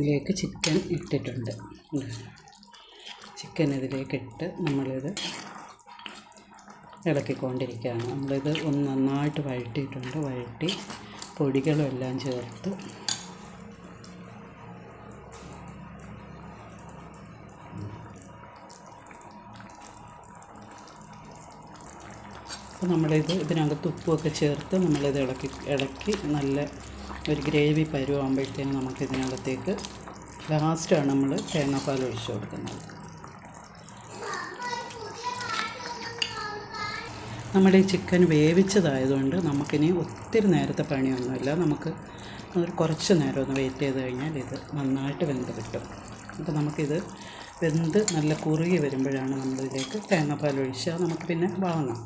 ഇതിലേക്ക് ചിക്കൻ ഇട്ടിട്ടുണ്ട്. ചിക്കൻ ഇതിലേക്ക് ഇട്ട് നമ്മളിത് ഇളക്കിക്കൊണ്ടിരിക്കുകയാണ്. നമ്മളിത് ഒന്ന് നന്നായിട്ട് വഴറ്റിയിട്ടുണ്ട്. വഴറ്റി പൊടികളും എല്ലാം ചേർത്ത് അപ്പോൾ നമ്മളിത് ഇതിനകത്ത് ഉപ്പുമൊക്കെ ചേർത്ത് നമ്മളിത് ഇളക്കി ഇളക്കി നല്ല ഒരു ഗ്രേവി പരുവാകുമ്പോഴത്തേനും നമുക്ക് ഇതിനകത്തേക്ക് ലാസ്റ്റാണ് നമ്മൾ തേങ്ങാപ്പാൽ ഒഴിച്ചു കൊടുക്കുന്നത്. നമ്മുടെ ഈ ചിക്കൻ വേവിച്ചതായതുകൊണ്ട് നമുക്കിനി ഒത്തിരി നേരത്തെ പണിയൊന്നുമില്ല. നമുക്ക് ഒരു കുറച്ച് നേരം ഒന്ന് വെയിറ്റ് ചെയ്ത് കഴിഞ്ഞാൽ ഇത് നന്നായിട്ട് വെന്ത് കിട്ടും. അപ്പോൾ നമുക്കിത് വെന്ത് നല്ല കുറുകി വരുമ്പോഴാണ് നമ്മളിതിലേക്ക് തേങ്ങാപ്പാൽ ഒഴിച്ചാൽ നമുക്ക് പിന്നെ വാങ്ങാം.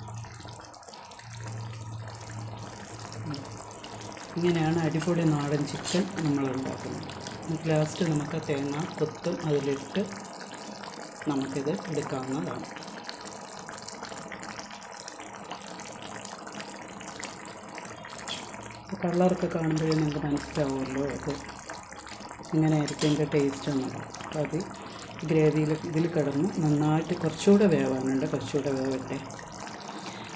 ഇങ്ങനെയാണ് അടിപൊളി നാടൻ ചിക്കൻ നമ്മൾ ഉണ്ടാക്കുന്നത് ലാസ്റ്റ് നമുക്ക് തേങ്ങ കൊത്തും അതിലിട്ട് നമുക്കിത് എടുക്കാവുന്നതാണ്. കളറൊക്കെ കാണുമ്പോഴേ നിങ്ങൾക്ക് മനസ്സിലാവുമല്ലോ. അത് ഇങ്ങനെയായിരിക്കും എന്റെ ടേസ്റ്റ് എന്നുള്ളത് അപ്പോൾ അത് ഗ്രേവിയിൽ ഇതിൽ കിടന്ന് നന്നായിട്ട് കുറച്ചുകൂടെ വേവാനുണ്ട്. കുറച്ചുകൂടെ വേവട്ടെ.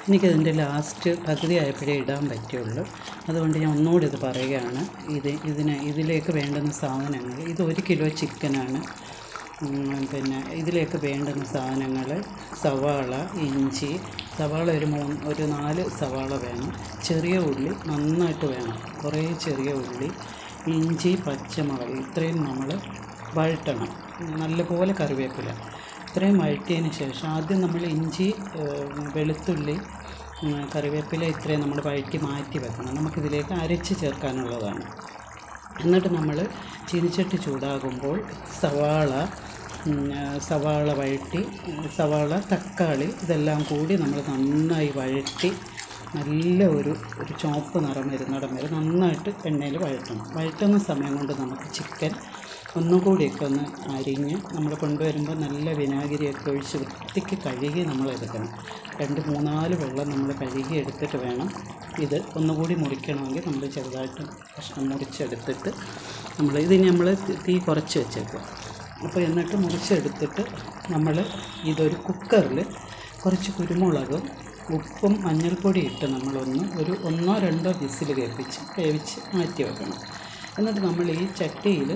എനിക്കതിന്റെ ലാസ്റ്റ് പകുതി ആയപ്പോഴേ ഇടാൻ പറ്റുള്ളൂ. അതുകൊണ്ട് ഞാൻ ഒന്നുകൂടി ഇത് പറയുകയാണ്. ഇത് ഇതിന് ഇതിലേക്ക് വേണ്ടുന്ന സാധനങ്ങൾ ഇത് ഒരു കിലോ ചിക്കനാണ്. പിന്നെ ഇതിലേക്ക് വേണ്ടുന്ന സാധനങ്ങൾ സവാള ഇഞ്ചി സവാള ഒരു മൂന്ന് ഒരു നാല് സവാള വേണം. ചെറിയ ഉള്ളി നന്നായിട്ട് വേണം. കുറേ ചെറിയ ഉള്ളി ഇഞ്ചി പച്ചമുളക് ഇത്രയും നമ്മൾ വഴറ്റണം. നല്ലപോലെ കറിവേപ്പില. ഇത്രയും വഴറ്റിയതിന് ശേഷം ആദ്യം നമ്മൾ ഇഞ്ചി വെളുത്തുള്ളി കറിവേപ്പില ഇത്രയും നമ്മൾ വഴറ്റി മാറ്റി വെക്കണം. നമുക്കിതിലേക്ക് അരച്ച് ചേർക്കാനുള്ളതാണ്. എന്നിട്ട് നമ്മൾ ചീനിച്ചട്ടി ചൂടാകുമ്പോൾ സവാള സവാള വഴറ്റി സവാള തക്കാളി ഇതെല്ലാം കൂടി നമ്മൾ നന്നായി വഴറ്റി നല്ല ഒരു ഒരു ചുവപ്പ് നിറം വരുന്നിടം വരെ നന്നായിട്ട് എണ്ണയിൽ വഴറ്റണം. വഴറ്റുന്ന സമയം കൊണ്ട് നമുക്ക് ചിക്കൻ ഒന്നും കൂടിയൊക്കെ ഒന്ന് അരിഞ്ഞ് നമ്മൾ കൊണ്ടുവരുമ്പോൾ നല്ല വിനാഗിരിയൊക്കെ ഒഴിച്ച് വൃത്തിക്ക് കഴുകി നമ്മൾ എടുക്കണം. രണ്ട് മൂന്നാൽ വെള്ളം നമ്മൾ കഴുകി എടുത്തിട്ട് വേണം. ഇത് ഒന്നുകൂടി മുറിക്കണമെങ്കിൽ നമ്മൾ ചെറുതായിട്ട് കഷ്ണം മുറിച്ചെടുത്തിട്ട് നമ്മൾ ഇതിന് നമ്മൾ തീ കുറച്ച് വെച്ചേക്കുക. അപ്പോൾ എന്നിട്ട് മുറിച്ചെടുത്തിട്ട് നമ്മൾ ഇതൊരു കുക്കറിൽ കുറച്ച് കുരുമുളകും ഉപ്പും മഞ്ഞൾപ്പൊടി ഇട്ട് നമ്മളൊന്ന് ഒരു ഒന്നോ രണ്ടോ വിസിൽ കേൾപ്പിച്ച് വേവിച്ച് മാറ്റി വെക്കണം. എന്നിട്ട് നമ്മൾ ഈ ചട്ടിയിൽ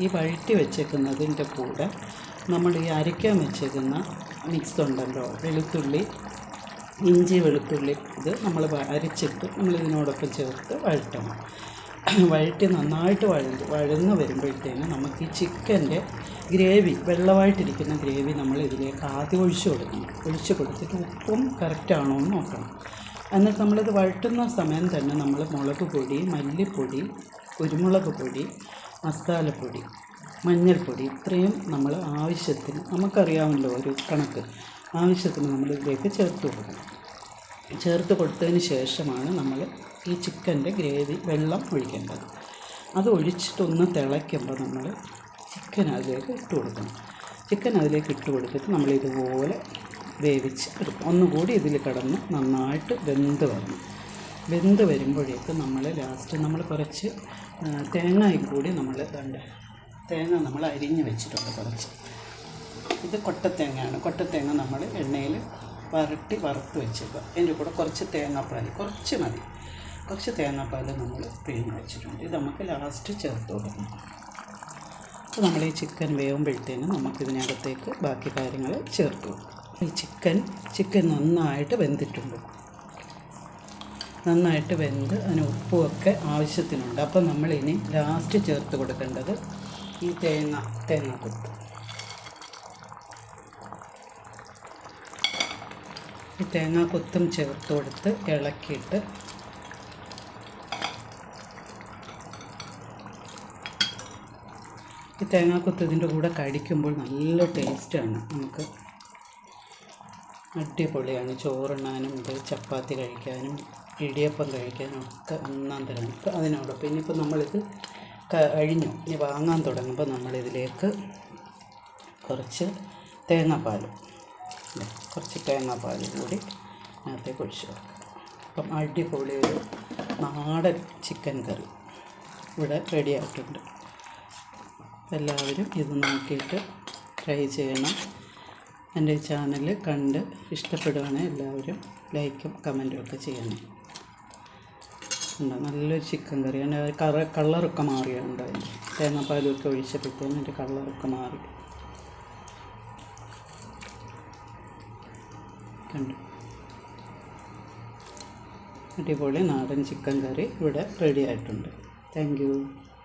ഈ വഴറ്റി വെച്ചേക്കുന്നതിന്റെ കൂടെ നമ്മൾ ഈ അരയ്ക്കാൻ വെച്ചേക്കുന്ന മിക്സ് ഉണ്ടല്ലോ വെളുത്തുള്ളി ഇഞ്ചി വെളുത്തുള്ളി ഇത് നമ്മൾ അരച്ചിട്ട് നമ്മൾ ഇതിനോടൊപ്പം ചേർത്ത് വഴറ്റണം. വഴറ്റി നന്നായിട്ട് വഴന്ന് വഴന്ന് വരുമ്പോഴത്തേന് നമുക്ക് ഈ ചിക്കന്റെ ഗ്രേവി വെള്ളമായിട്ടിരിക്കുന്ന ഗ്രേവി നമ്മൾ ഇതിലേക്ക് ആദ്യം ഒഴിച്ചു കൊടുക്കണം. ഒഴിച്ചു കൊടുത്തിട്ട് ഉപ്പും കറക്റ്റാണോ എന്ന് നോക്കണം. എന്നിട്ട് നമ്മളിത് വഴറ്റുന്ന സമയം തന്നെ നമ്മൾ മുളക് പൊടി മല്ലിപ്പൊടി കുരുമുളക് പൊടി മസാലപ്പൊടി മഞ്ഞൾപ്പൊടി ഇത്രയും നമ്മൾ ആവശ്യത്തിന് നമുക്കറിയാമല്ലോ ഒരു കണക്ക് ആവശ്യത്തിന് നമ്മൾ ഇതിലേക്ക് ചേർത്ത് കൊടുക്കണം. ചേർത്ത് കൊടുത്തതിന് ശേഷമാണ് നമ്മൾ ഈ ചിക്കന്റെ ഗ്രേവി വെള്ളം ഒഴിക്കേണ്ടത്. അത് ഒഴിച്ചിട്ടൊന്ന് തിളയ്ക്കുമ്പോൾ നമ്മൾ ചിക്കൻ അതിലേക്ക് ഇട്ട് കൊടുക്കണം. ചിക്കൻ അതിലേക്ക് ഇട്ട് കൊടുത്തിട്ട് നമ്മൾ ഇതുപോലെ വേവിച്ച് എടുക്കും. ഒന്നുകൂടി ഇതിൽ കിടന്ന് നന്നായിട്ട് വെന്ത് വരണം. വെന്ത് വരുമ്പോഴേക്ക് നമ്മൾ ലാസ്റ്റ് നമ്മൾ കുറച്ച് തേങ്ങയും കൂടി നമ്മൾ കണ്ട് തേങ്ങ നമ്മൾ അരിഞ്ഞ് വെച്ചിട്ടുണ്ട് കുറച്ച്. ഇത് കൊട്ടത്തേങ്ങയാണ്. കൊട്ടത്തേങ്ങ നമ്മൾ എണ്ണയിൽ വരട്ടി വറുത്ത് വെച്ചേക്കുക. അതിന്റെ കൂടെ കുറച്ച് തേങ്ങാപ്പാൽ കുറച്ച് മതി. കുറച്ച് തേങ്ങാപ്പാൽ നമ്മൾ പിഴിഞ്ഞ് വെച്ചിട്ടുണ്ട്. ഇത് നമുക്ക് ലാസ്റ്റ് ചേർത്ത് കൊടുക്കണം. അപ്പോൾ നമ്മൾ ഈ ചിക്കൻ വേവുമ്പോഴത്തേനും നമുക്കിതിനകത്തേക്ക് ബാക്കി കാര്യങ്ങൾ ചേർത്ത് കൊടുക്കും. ഈ ചിക്കൻ ചിക്കൻ നന്നായിട്ട് വെന്തിട്ടുണ്ട്. നന്നായിട്ട് വെന്ത് അതിന് ഉപ്പുമൊക്കെ ആവശ്യത്തിനുണ്ട്. അപ്പോൾ നമ്മളിനി ലാസ്റ്റ് ചേർത്ത് കൊടുക്കേണ്ടത് ഈ തേങ്ങ തേങ്ങ തേങ്ങാക്കൊത്ത് ഈ തേങ്ങാക്കൊത്തും ചേർത്ത് കൊടുത്ത് ഇളക്കിയിട്ട് ഈ തേങ്ങാക്കൊത്ത് ഇതിന്റെ കൂടെ കഴിക്കുമ്പോൾ നല്ല ടേസ്റ്റാണ് നമുക്ക് അടിപൊളിയാണ്. ചോറുണ്ണാനും ഇത് ചപ്പാത്തി കഴിക്കാനും ഇടിയപ്പം കഴിക്കാനും ഒക്കെ ഒന്നാം തരം അതിനോടൊപ്പം ഇനിയിപ്പോൾ നമ്മളിത് കഴിഞ്ഞു ഇനി വാങ്ങാൻ തുടങ്ങുമ്പോൾ നമ്മളിതിലേക്ക് കുറച്ച് തേങ്ങാപ്പാൽ. കുറച്ച് തേങ്ങാപ്പാൽ കൂടി അതിനകത്തേക്ക് ഒഴിച്ച് വെക്കാം അപ്പം അടിപൊളി ഒരു നാടൻ ചിക്കൻ കറി ഇവിടെ റെഡി ആയിട്ടുണ്ട്. എല്ലാവരും ഇത് നോക്കിയിട്ട് ട്രൈ ചെയ്യണം. എന്റെ ചാനൽ കണ്ട് ഇഷ്ടപ്പെടുവാണെ എല്ലാവരും ലൈക്കും കമന്റും ഒക്കെ ചെയ്യണേ. ഉണ്ടോ? നല്ലൊരു ചിക്കൻ കറി. അതിന്റെ കറ കളറൊക്കെ മാറിയുണ്ട് അതിന്റെ തേങ്ങാപ്പാലൊക്കെ ഒഴിച്ചപ്പോഴത്തേനും അതിന്റെ കളറൊക്കെ മാറി. കണ്ടു. അടിപൊളി നാടൻ ചിക്കൻ കറി ഇവിടെ റെഡി ആയിട്ടുണ്ട്. താങ്ക്